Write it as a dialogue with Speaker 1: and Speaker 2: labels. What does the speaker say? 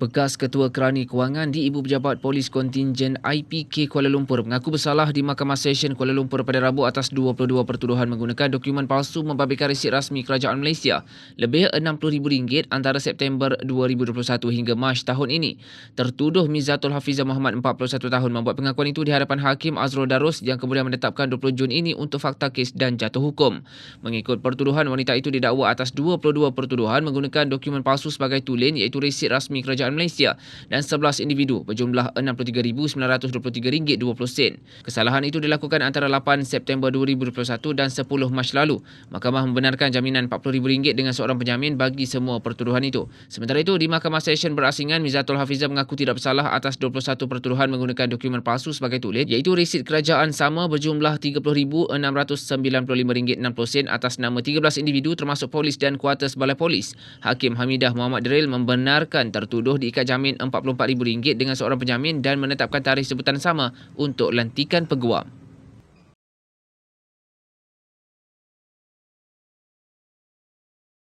Speaker 1: Bekas Ketua Kerani Kewangan di Ibu Pejabat Polis Kontingen IPK Kuala Lumpur mengaku bersalah di Mahkamah Session Kuala Lumpur pada Rabu atas 22 pertuduhan menggunakan dokumen palsu membabitkan resit rasmi Kerajaan Malaysia lebih RM60,000 antara September 2021 hingga Mac tahun ini. Tertuduh Mizatul Hafizah Muhammad 41 tahun membuat pengakuan itu di hadapan Hakim Azrul Darus yang kemudian menetapkan 20 Jun ini untuk fakta kes dan jatuh hukum. Mengikut pertuduhan, wanita itu didakwa atas 22 pertuduhan menggunakan dokumen palsu sebagai tulen iaitu resit rasmi Kerajaan Kerajaan Malaysia dan 11 individu berjumlah RM63,923.20. Kesalahan itu dilakukan antara 8 September 2021 dan 10 Mac lalu. Mahkamah membenarkan jaminan RM40,000 dengan seorang penjamin bagi semua pertuduhan itu. Sementara itu, di Mahkamah Session berasingan, Mizatul Hafizah mengaku tidak bersalah atas 21 pertuduhan menggunakan dokumen palsu sebagai tulis iaitu resit kerajaan sama berjumlah RM30,695.60 atas nama 13 individu termasuk polis dan kuartus balai polis. Hakim Hamidah Muhammad Deril membenarkan tertuduh diikat jamin RM44,000 dengan seorang penjamin dan menetapkan tarikh sebutan sama untuk lantikan peguam.